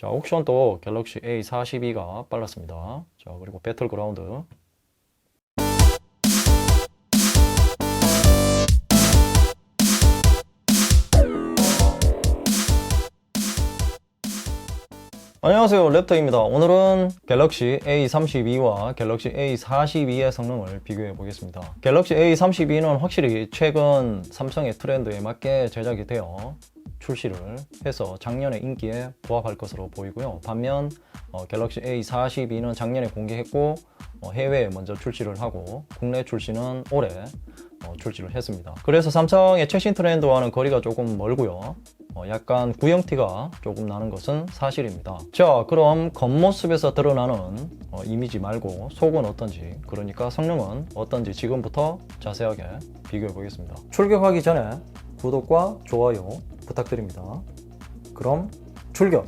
자, 옥션 도 갤럭시 A42가 빨랐습니다. 자, 그리고 배틀그라운드. 안녕하세요. 랩터입니다. 오늘은 갤럭시 A32와 갤럭시 A42의 성능을 비교해 보겠습니다. 갤럭시 A32는 확실히 최근 삼성의 트렌드에 맞게 제작이 되어 출시를 해서 작년의 인기에 부합할 것으로 보이고요. 반면 어, 갤럭시 A42는 작년에 공개했고 어, 해외에 먼저 출시를 하고 국내 출시는 올해 어, 출시를 했습니다. 그래서 삼성의 최신 트렌드와는 거리가 조금 멀고요 어, 약간 구형티가 조금 나는 것은 사실입니다. 자, 그럼 겉모습에서 드러나는 어, 이미지 말고 속은 어떤지, 그러니까 성능은 어떤지 지금부터 자세하게 비교해 보겠습니다. 출격하기 전에 구독과 좋아요 부탁드립니다. 그럼 출격!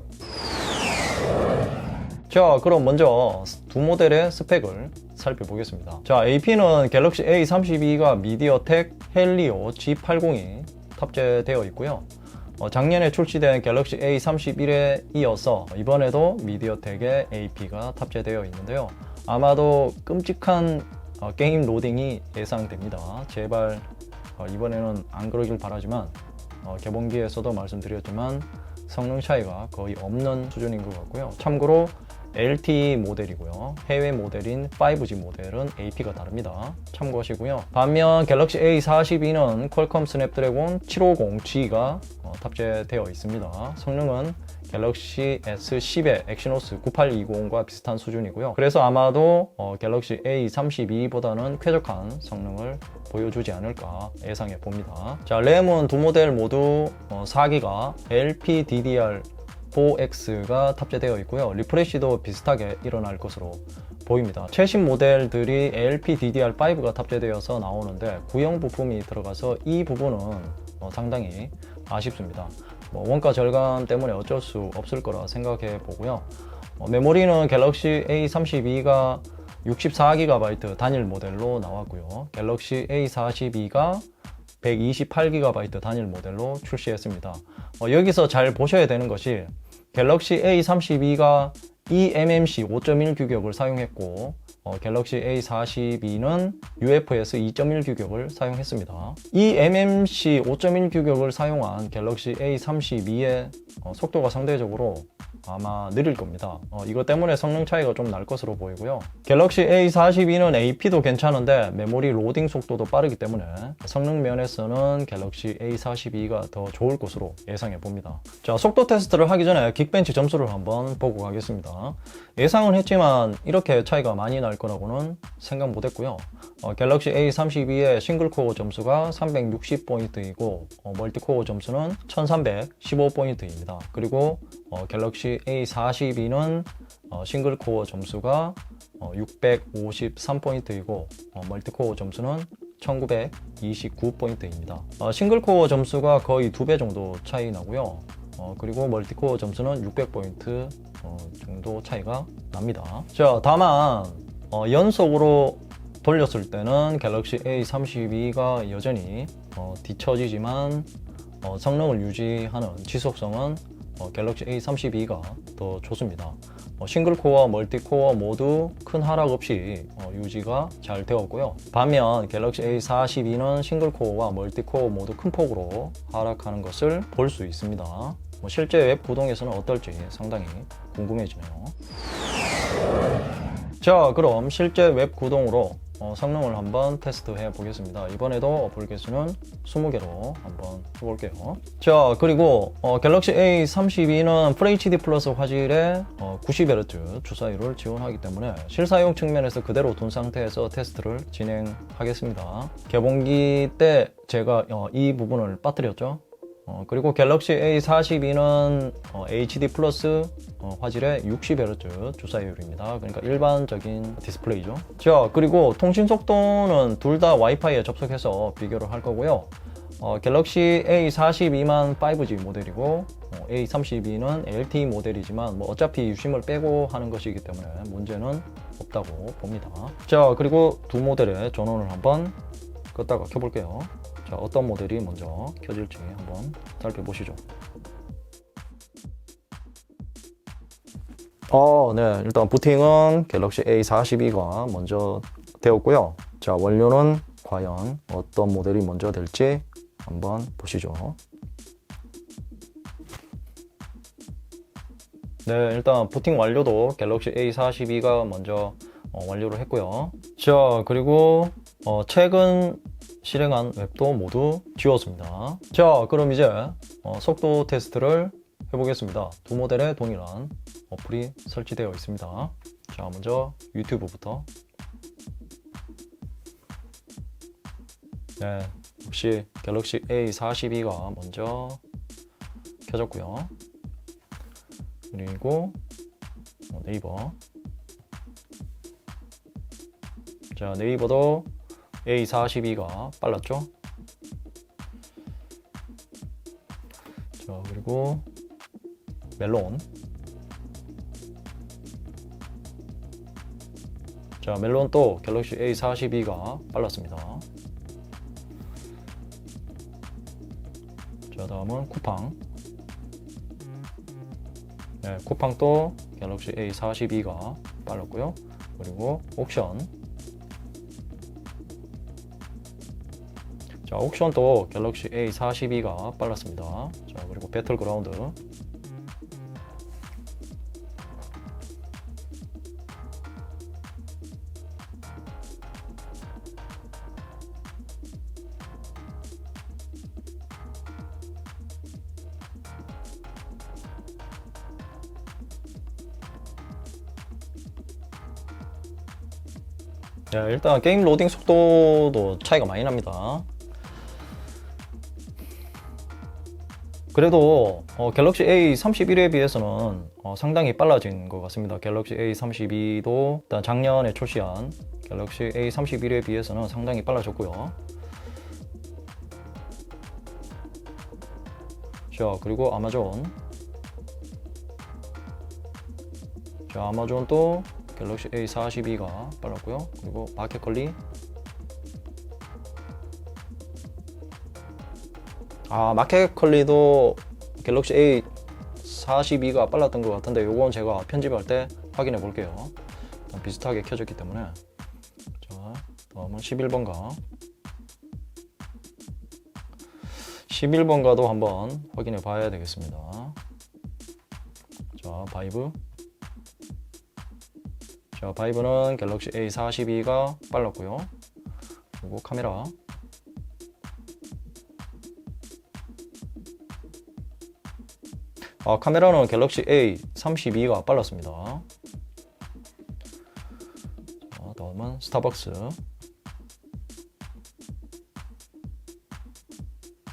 자, 그럼 먼저 두 모델의 스펙을 살펴보겠습니다. 자, AP는 갤럭시 A32가 미디어텍 헬리오 G80이 탑재되어 있고요. 어, 작년에 출시된 갤럭시 A31에 이어서 이번에도 미디어텍의 AP가 탑재되어 있는데요. 아마도 끔찍한 어, 게임 로딩이 예상됩니다. 제발 어, 이번에는 안 그러길 바라지만 어, 개봉기에서도 말씀드렸지만 성능 차이가 거의 없는 수준인 것 같고요. 참고로 LTE 모델이고요. 해외 모델인 5G 모델은 AP가 다릅니다. 참고하시고요. 반면 갤럭시 A42는 퀄컴 스냅드래곤 750G가 어, 탑재되어 있습니다. 성능은 갤럭시 S10의 엑시노스 9820과 비슷한 수준이고요. 그래서 아마도 어, 갤럭시 A32보다는 쾌적한 성능을 보여주지 않을까 예상해 봅니다. 자, 램은 두 모델 모두 어, 4기가 LPDDR 4X가 탑재되어 있고요. 리프레시도 비슷하게 일어날 것으로 보입니다. 최신 모델들이 LPDDR5가 탑재되어서 나오는데 구형 부품이 들어가서 이 부분은 어, 상당히 아쉽습니다. 뭐 원가 절감 때문에 어쩔 수 없을 거라 생각해 보고요. 어, 메모리는 갤럭시 A32가 64GB 단일 모델로 나왔고요. 갤럭시 A42가 128GB 단일 모델로 출시했습니다. 어, 여기서 잘 보셔야 되는 것이 갤럭시 A32가 eMMC 5.1 규격을 사용했고 어, 갤럭시 A42는 UFS 2.1 규격을 사용했습니다. eMMC 5.1 규격을 사용한 갤럭시 A32의 어, 속도가 상대적으로 아마 느릴 겁니다. 어, 이것 때문에 성능 차이가 좀 날 것으로 보이고요. 갤럭시 A42는 AP도 괜찮은데 메모리 로딩 속도도 빠르기 때문에 성능 면에서는 갤럭시 A42가 더 좋을 것으로 예상해 봅니다. 자, 속도 테스트를 하기 전에 긱벤치 점수를 한번 보고 가겠습니다. 예상은 했지만 이렇게 차이가 많이 날 거라고는 생각 못 했고요. 어, 갤럭시 A32의 싱글코어 점수가 360포인트이고 어, 멀티코어 점수는 1315포인트입니다. 그리고 어, 갤럭시 A42는 어, 싱글코어 점수가 어, 653포인트이고 어, 멀티코어 점수는 1929포인트입니다. 어, 싱글코어 점수가 거의 두 배 정도 차이 나고요. 어, 그리고 멀티코어 점수는 600포인트 어, 정도 차이가 납니다. 자, 다만 어, 연속으로 돌렸을 때는 갤럭시 A32가 여전히 어, 뒤처지지만 어, 성능을 유지하는 지속성은 어, 갤럭시 A32가 더 좋습니다. 어, 싱글코어, 멀티코어 모두 큰 하락 없이 어, 유지가 잘 되었고요. 반면 갤럭시 A42는 싱글코어와 멀티코어 모두 큰 폭으로 하락하는 것을 볼 수 있습니다. 뭐 실제 웹 구동에서는 어떨지 상당히 궁금해지네요. 자, 그럼 실제 웹 구동으로 어, 성능을 한번 테스트해 보겠습니다. 이번에도 어플 개수는 20개로 한번 해볼게요. 자, 그리고 어, 갤럭시 A32는 FHD 플러스 화질의 어, 90Hz 주사율을 지원하기 때문에 실사용 측면에서 그대로 둔 상태에서 테스트를 진행하겠습니다. 개봉기 때 제가 어, 이 부분을 빠뜨렸죠. 어, 그리고 갤럭시 A42는 어, HD 플러스 어, 화질의 60Hz 주사율입니다. 그러니까 일반적인 디스플레이죠. 자, 그리고 통신 속도는 둘 다 와이파이에 접속해서 비교를 할 거고요. 어, 갤럭시 A42만 5G 모델이고 어, A32는 LTE 모델이지만 뭐 어차피 유심을 빼고 하는 것이기 때문에 문제는 없다고 봅니다. 자, 그리고 두 모델의 전원을 한번 껐다가 켜볼게요. 자, 어떤 모델이 먼저 켜질지 한번 살펴보시죠. 어, 네. 일단 부팅은 갤럭시 A42가 먼저 되었고요. 자, 원료는 과연 어떤 모델이 먼저 될지 한번 보시죠. 네, 일단 부팅 완료도 갤럭시 A42가 먼저 어, 완료를 했고요. 자, 그리고 어, 최근 실행한 웹도 모두 지웠습니다. 자, 그럼 이제 어, 속도 테스트를 해보겠습니다. 두 모델의 동일한 어플이 설치되어 있습니다. 자, 먼저 유튜브부터. 네, 역시 갤럭시 A42가 먼저 켜졌고요. 그리고 어, 네이버. 자, 네이버도 A42가 빨랐죠? 자, 그리고 멜론. 자, 멜론 또 갤럭시 A42가 빨랐습니다. 자, 다음은 쿠팡. 네, 쿠팡 또 갤럭시 A42가 빨랐고요. 그리고 옥션. 자, 옥션도 갤럭시 A42가 빨랐습니다. 자, 그리고 배틀그라운드. 네, 일단 게임 로딩 속도도 차이가 많이 납니다. 그래도 어, 갤럭시 A31에 비해서는 어, 상당히 빨라진 것 같습니다. 갤럭시 A32도 일단 작년에 출시한 갤럭시 A31에 비해서는 상당히 빨라졌고요. 자, 그리고 아마존. 자, 아마존 또 갤럭시 A42가 빨랐고요. 그리고 마켓컬리. 아, 마켓컬리도 갤럭시 A42가 빨랐던 것 같은데 요건 제가 편집할 때 확인해 볼게요. 비슷하게 켜졌기 때문에. 자, 다음은 11번가. 11번가도 한번 확인해 봐야 되겠습니다. 자, 바이브. 자, 바이브는 갤럭시 A42가 빨랐고요. 그리고 카메라. 아, 카메라는 갤럭시 A32가 빨랐습니다. 자, 다음은 스타벅스.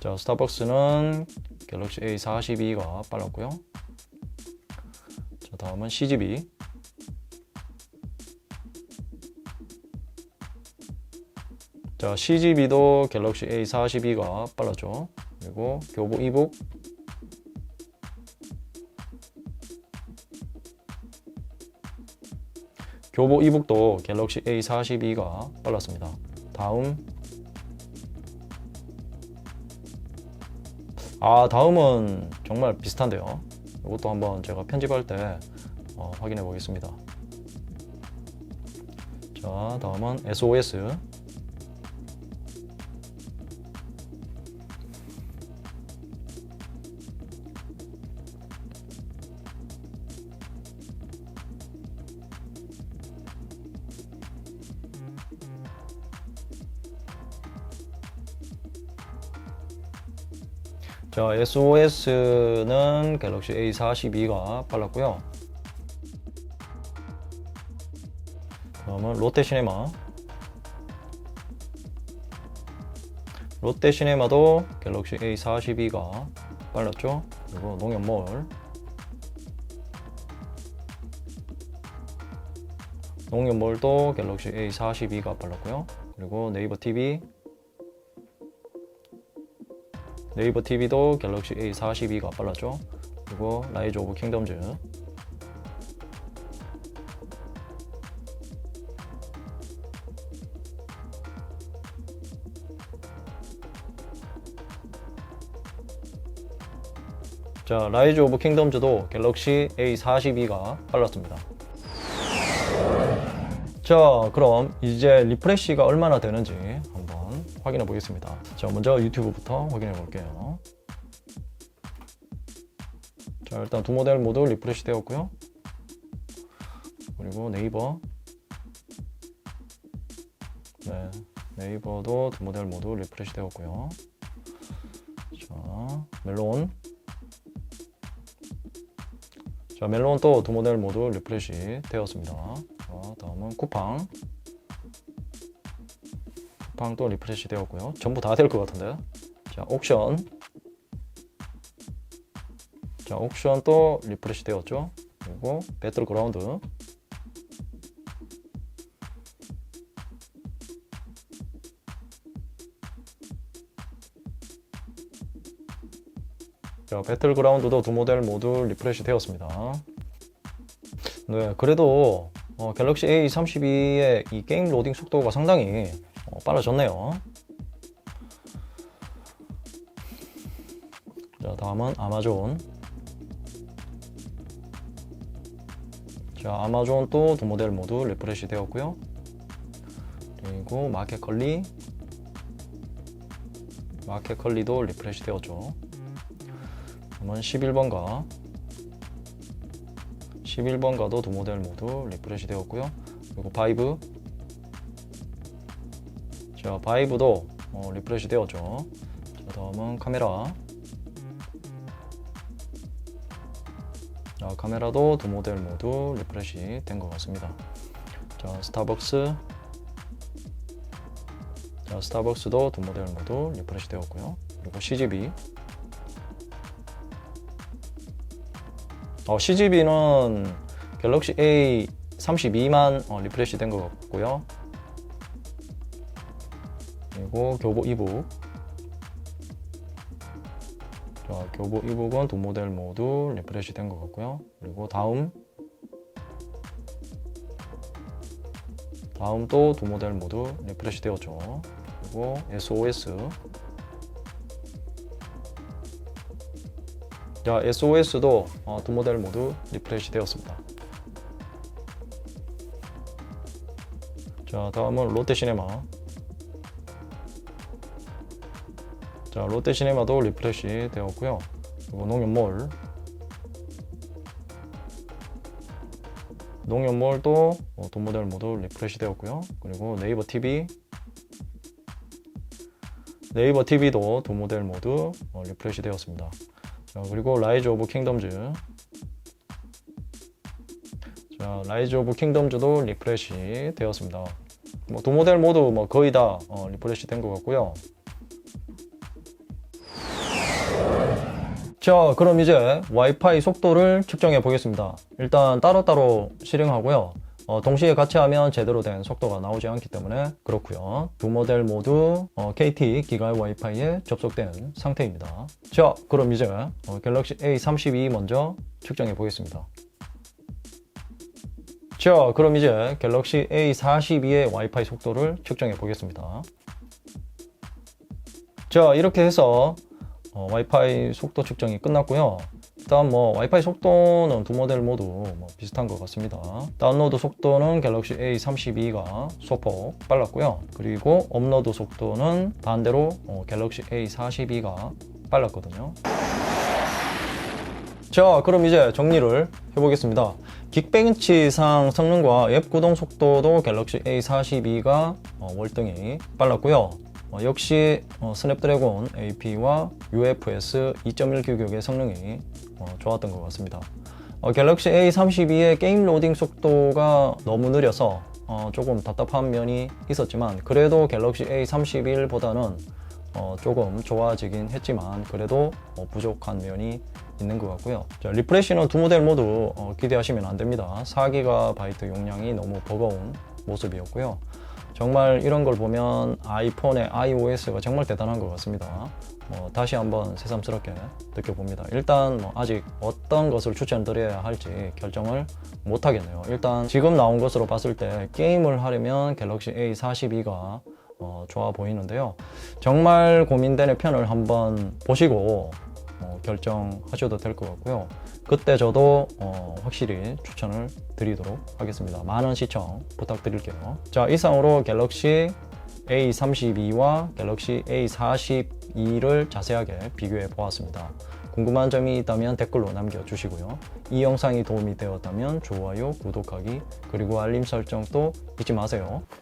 자, 스타벅스는 갤럭시 A42가 빨랐고요. 자, 다음은 CGV. 자, CGV도 갤럭시 A42가 빨랐죠. 그리고 교보 이북. 교보 이북도 갤럭시 A42가 빨랐습니다. 다음. 아, 다음은 정말 비슷한데요. 이것도 한번 제가 편집할 때 어, 확인해 보겠습니다. 자, 다음은 SOS. 자, SOS는 갤럭시 A42가 빨랐고요. 다음은 롯데시네마. 롯데시네마도 갤럭시 A42가 빨랐죠. 그리고 농협몰. 농협몰도 갤럭시 A42가 빨랐고요. 그리고 네이버 TV. 네이버 TV도 갤럭시 A42가 빨랐죠. 그리고 라이즈 오브 킹덤즈. 자, 라이즈 오브 킹덤즈도 갤럭시 A42가 빨랐습니다. 자, 그럼 이제 리프레시가 얼마나 되는지 한번 확인해 보겠습니다. 자, 먼저 유튜브부터 확인해 볼게요. 자, 일단 두 모델 모두 리프레시 되었고요. 그리고 네이버. 네, 네이버도 두 모델 모두 리프레시 되었고요. 자, 멜론. 자, 멜론 또 두 모델 모두 리프레시 되었습니다. 자, 다음은 쿠팡. 쿠팡 또 리프레시 되었고요. 전부 다 될 것 같은데. 자, 옥션. 자, 옥션 또 리프레시 되었죠. 그리고 배틀그라운드. 자, 배틀그라운드도 두 모델 모두 리프레시 되었습니다. 네, 그래도 어, 갤럭시 A32의 이 게임 로딩 속도가 상당히 어, 빨라졌네요. 자, 다음은 아마존. 자, 아마존 또 두 모델 모두 리프레시 되었고요. 그리고 마켓컬리. 마켓컬리도 리프레시 되었죠. 그러면 11번가. 11번가도 두 모델 모두 리프레시 되었고요. 그리고 바이브. 자 바이브도 어, 리프레시 되었죠. 자 다음은 카메라. 자 카메라도 두 모델 모두 리프레시 된 것 같습니다. 자 스타벅스. 자 스타벅스도 두 모델 모두 리프레시 되었고요. 그리고 CGV 어, CGV는 갤럭시 A 32만 어, 리프레시 된 것 같고요. 그리고 교보 이북. 자, 교보 이북은 두 모델 모두 리프레시 된 것 같고요. 그리고 다음. 다음 또 두 모델 모두 리프레시 되었죠. 그리고 SOS. 자, SOS도 어, 두 모델 모두 리프레시 되었습니다. 자, 다음은 롯데시네마. 자, 롯데시네마도 리프레시 되었고요. 그리고 농협몰. 농협몰도 어, 두 모델 모두 리프레시 되었고요. 그리고 네이버 TV. 네이버 TV도 두 모델 모두 어, 리프레시 되었습니다. 자, 그리고 라이즈 오브 킹덤즈. 자, 라이즈 오브 킹덤즈도 리프레시 되었습니다. 뭐 두 모델 모두 뭐 거의 다 어, 리프레시 된 것 같고요. 자, 그럼 이제 와이파이 속도를 측정해 보겠습니다. 일단 따로따로 실행하고요. 어, 동시에 같이 하면 제대로 된 속도가 나오지 않기 때문에 그렇고요. 두 모델 모두 어, KT 기가 와이파이에 접속된 상태입니다. 자, 그럼 이제 어, 갤럭시 A32 먼저 측정해 보겠습니다. 자, 그럼 이제 갤럭시 A42의 와이파이 속도를 측정해 보겠습니다. 자, 이렇게 해서 어, 와이파이 속도 측정이 끝났고요. 일단 뭐 와이파이 속도는 두 모델 모두 뭐 비슷한 것 같습니다. 다운로드 속도는 갤럭시 A32가 소폭 빨랐고요. 그리고 업로드 속도는 반대로 어, 갤럭시 A42가 빨랐거든요. 자, 그럼 이제 정리를 해보겠습니다. 긱벤치상 성능과 앱 구동 속도도 갤럭시 A42가 어, 월등히 빨랐고요. 어, 역시 어, 스냅드래곤 AP와 UFS 2.1 규격의 성능이 어, 좋았던 것 같습니다. 어, 갤럭시 A32의 게임 로딩 속도가 너무 느려서 어, 조금 답답한 면이 있었지만 그래도 갤럭시 A31보다는 어, 조금 좋아지긴 했지만 그래도 어, 부족한 면이 있는 것 같고요. 자, 리프레시는 두 모델 모두 어, 기대하시면 안 됩니다. 4GB 용량이 너무 버거운 모습이었고요. 정말 이런 걸 보면 아이폰의 iOS가 정말 대단한 것 같습니다. 뭐 다시 한번 새삼스럽게 느껴봅니다. 일단 뭐 아직 어떤 것을 추천드려야 할지 결정을 못 하겠네요. 일단 지금 나온 것으로 봤을 때 게임을 하려면 갤럭시 A42가 어, 좋아 보이는데요. 정말 고민되는 편을 한번 보시고 어, 결정하셔도 될 것 같고요. 그때 저도 어, 확실히 추천을 드리도록 하겠습니다. 많은 시청 부탁드릴게요. 자, 이상으로 갤럭시 A32와 갤럭시 A42를 자세하게 비교해 보았습니다. 궁금한 점이 있다면 댓글로 남겨주시고요. 이 영상이 도움이 되었다면 좋아요, 구독하기, 그리고 알림 설정도 잊지 마세요.